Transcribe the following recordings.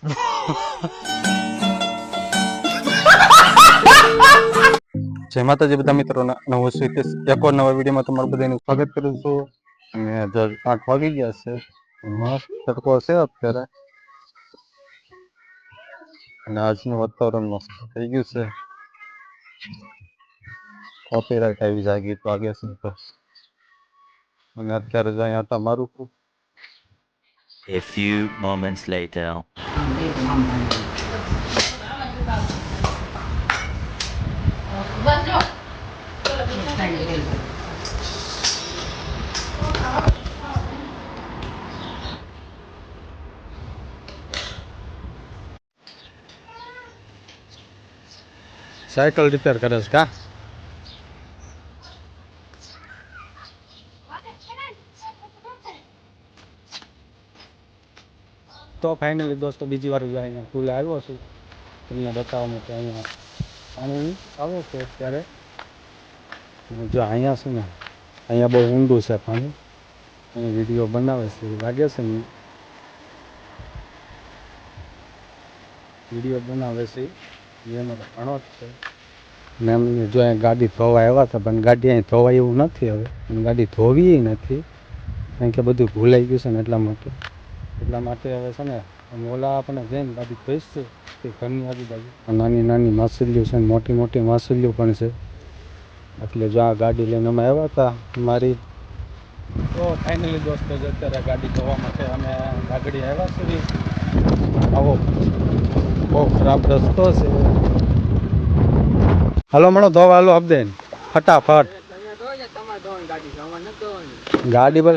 જય માતાજી બધા મિત્રોને નવો હિતેશ એક વાર નવા વિડીયોમાં તમારું બધાનું સ્વાગત કરું છું. અને જજ આઠ વાગી ગયા છે. મસ્ત તડકો છે અત્યારે. અને આજનું વાતાવરણ મસ્ત થઈ ગયું છે. કોપીરાઇટ આવી જાય ગીત વાગે છે તો અને અત્યારે જ અહીંયા તમારું A few moments later. Cycle repair, Kadaska. તો ફાઇનલી દોસ્તો બીજી વાર અહીંયા સ્કૂલે આવ્યો છું. તમને બતાવવા માટે અહીંયા. પાણી આવે છે અત્યારે. જો અહીંયા છે ને, અહીંયા બહુ ઊંડું છે પાણી. અને વીડિયો બનાવે છે લાગે છે ને વીડિયો બનાવે છે એનો ઘણો જ છે. ને એમને જો અહીંયા ગાડી ધોવા આવ્યા હતા, પણ ગાડી અહીં ધોવાય એવું નથી હવે. ગાડી ધોવી નથી. કારણ કે બધું ભૂલાઈ ગયું છે ને એટલા માટે. એટલા માટે હવે છે ને અમે ઓલા આપણે જઈને ગાડી ધોઈશ છે તે ઘરની આજુબાજુ નાની નાની માછલીઓ છે મોટી મોટી માછલીઓ પણ છે. એટલે જો આ ગાડી લઈને અમે આવ્યા હતા મારી તો ફાઇનલી દોસ્તો જ અત્યારે ગાડી ધોવા માટે અમે ગાગડી આવ્યા છીએ. આવો. બહુ ખરાબ રસ્તો છે. હાલો મણો ધોવા હાલો અબદેન ફટાફટ. ગાડી પર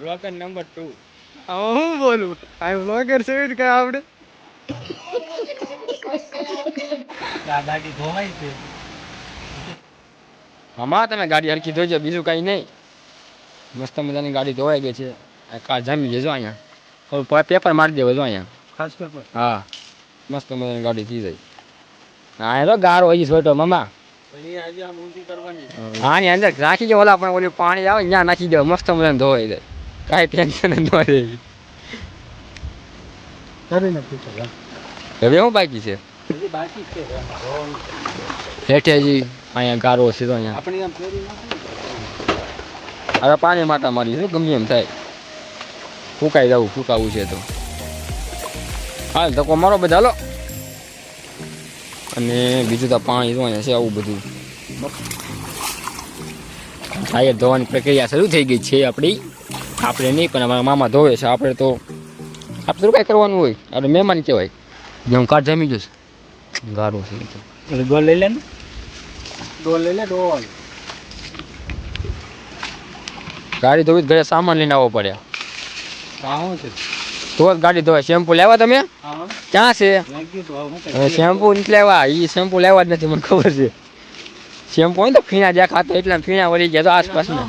એવી. નંબર ટુ હું બોલું? આ બ્લોગર છે કે આપણે મામા તમે ગાડી હરખી ધોજો બીજું કાંઈ નહીં. મસ્ત મજાની ગાડી ધોવાઈ ગઈ છે. આ કાર જામી જજો અહીંયા. હવે પેપર મારી દેવો જો અહીંયા. ખાસ પેપર? હા. મસ્ત મજાની ગાડી થઈ જાય. હા તો ગારો હોય છોટો મામા. હા ની અંદર નાખી દો ઓલા પણ ઓલું પાણી આવે ત્યાં નાખી દો. મસ્ત મજાને ધોવાઈ જાય. કાંઈ ટેન્શન જ ન રહે. કરી નથી. હવે શું બાકી છે? હેઠેજી અહીંયા ગારો છે તો અહીંયા. આપણી આમ ફેરી હવે પાણી માટા મારી છે ગમે એમ થાય. ફૂંકાઈ જવું ફૂંકાવું છે તો. હાલ ધક્કો મારો બધા હાલો. અને બીજું તો પાણી જો અહીંયા છે આવું બધું. ટાયર ધોવાની પ્રક્રિયા શરૂ થઈ ગઈ છે આપણી. આપણે નહીં પણ અમારા મામા ધોવે છે. આપણે તો આપણે તો કાંઈ કરવાનું હોય. આપણે મહેમાન કહેવાય. જે હું કાઢ જમી જઈશ ગારો છે એટલે ડોલ લઈ લે ને. ડોલ લઈ લે ડોલ. ગાડી ધોવી ઘરે સામાન લઈને આવવો પડે કાં છે. તો જ ગાડી ધોવાય. શેમ્પુ લેવા તમે? ક્યાં છે? શેમ્પુ નથી લેવા. એ શેમ્પુ લેવા જ નથી મને ખબર છે. શેમ્પુ હોય ને તો ફીણા ખાતો એટલે ફીણા વળી ગયા તો આસપાસના.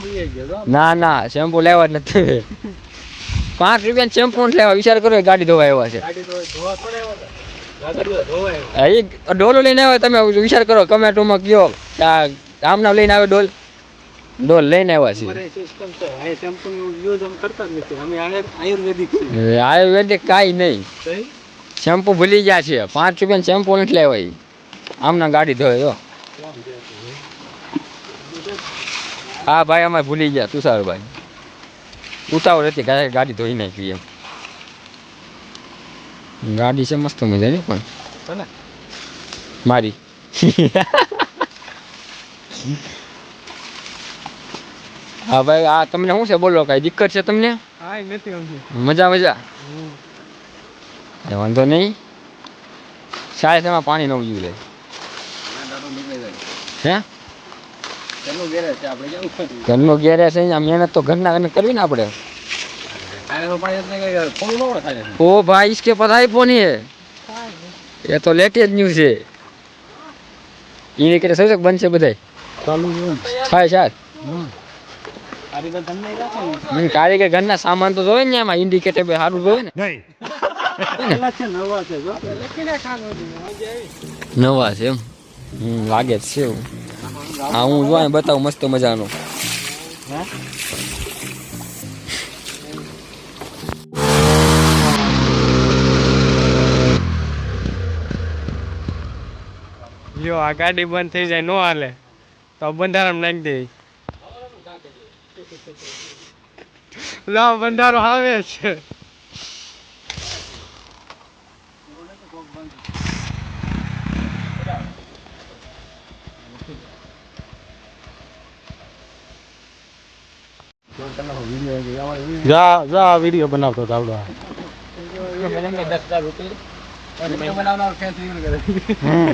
ના ના શેમ્પુ લેવા જ નથી. પાંચ રૂપિયા શેમ્પુ લેવા. વિચાર કરો ગાડી ધોવા આવ્યા છે. એવો હા, એ ડોલો લઈને આવ્યો તમે. વિચાર કરો કમેટોમાં કયો? આમના લઈને આવે ડોલ? ડોલ લઈને આવ્યા છે છે છે આયુર્વેદિક કાંઈ નહીં. શેમ્પુ ભૂલી ગયા છે પાંચ રૂપિયા શેમ્પુ નથી લેવાય આમના ગાડી ધોય તો હા ભાઈ અમે ભૂલી ગયા. તુષારભાઈ ઉતાવળ હતી ગાડી ધોઈ નાખી એમ. ગાડી છે મસ્ત મજાની પણ. મારી. હા ભાઈ આ તમને શું છે? બોલો કાંઈ દિક્કત છે તમને? મજા મજા? વાંધો નહીં. શાયદ એમાં પાણી નવું જોઈએ હે ઘરનો ગેરેજ છે અહીંયા મહેનત તો ઘરના ઘરને કરવી ને આપણે ओ भाई इसके पास आईफोन ही है ये तो लेटेस्ट न्यूज़ है ઇન્ડિકેટર શું છે બંધ છે બધાય ચાલુ છે થાય ચાલ કારીગર તમને રાખે હમ, કારીગર ઘરના સામાન તો જોવે ને એમાં ઇન્ડિકેટર બે સારું જોવે ને પેલા છે નવા છે જો નવા છે એમ હમ, લાગે જ છે એવું. હા, હું જોવા બતાવું મસ્ત મજાનું. જો આ ગાડી બંધ થઈ જાય, નો હાલે. તો બંધારામ નાખી દે. લાવ બંધારો આવે છે. જા જા વીડિયો બનાવતો તાવડો હમ.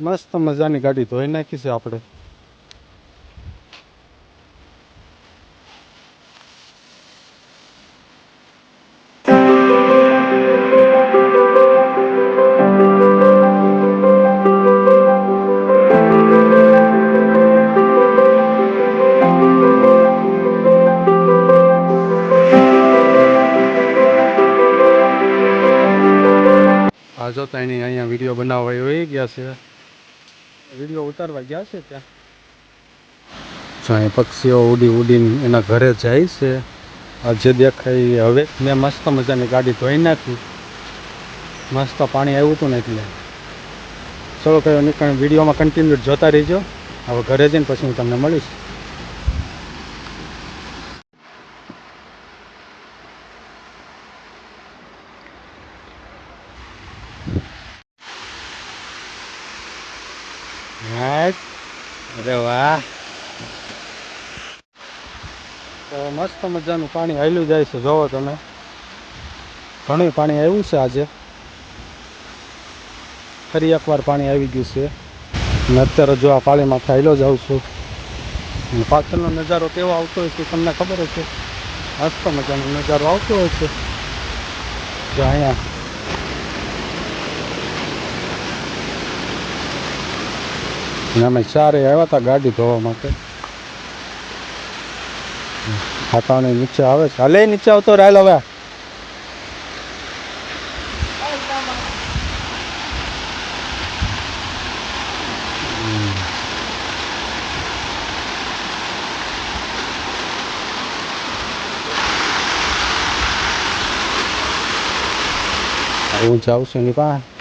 મસ્ત મજાની ગાડી ધોઈ નાખી છે આપણે. આ જો તો એની અહીંયા વીડિયો બનાવવા વહી ગયા છે. વીડિયો ઉતારવા ગયા છે ત્યાં? અહીં પક્ષીઓ ઉડી ઉડીને એના ઘરે જાય છે. આ જે દેખાય હવે મેં મસ્ત મજાની ગાડી ધોઈ નાખી. મસ્ત પાણી આવ્યું હતું ને એટલે. ચલો કયો નીકળ વિડીયોમાં કન્ટિન્યુ જોતા રહીજો. હવે ઘરે જઈને પછી હું તમને મળીશ. હાટ. અરે વાહ. તો મસ્ત મજાનું પાણી હાલ્યું જાય છે. જોવો તમે. ઘણું પાણી આવ્યું છે આજે. ફરી એકવાર પાણી આવી ગયું છે. અને અત્યારે જો આ પાણીમાં ફાયલો જાઉં છું. પાછળનો નજારો કેવો આવતો હોય છે તમને ખબર હશે મસ્ત મજાનો નજારો આવતો હોય છે. જો અહીંયા અને અમે ચારે આવ્યા હતા ગાડી ધોવા માટે ખાતાને નીચે આવે છે હાલે નીચે આવતો રાયલ હવે હું જાઉં છું એની પાસે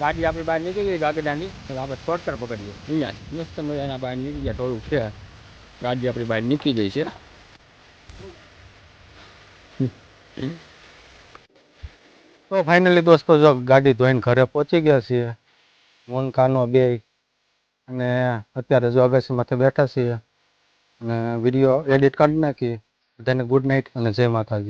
ગાડી આપણી બહાર નીકળી ગઈ, ગાગડાની. આપણે શોર્ટકટ પકડીએ. અહીંયા મસ્ત મજાના બહાર નીકળી ગયા, થોડુંક છે. ગાડી આપણી બહાર નીકળી ગઈ છે. તો ફાઇનલી દોસ્તો જો ગાડી ધોઈને ઘરે પહોંચી ગયા છીએ. મોન કાનો બે. અને અત્યારે જો અગાસી માથે બેઠા છીએ. અને વીડિયો એડિટ કરી નાખીએ. બધાને ગુડ નાઇટ અને જય માતાજી.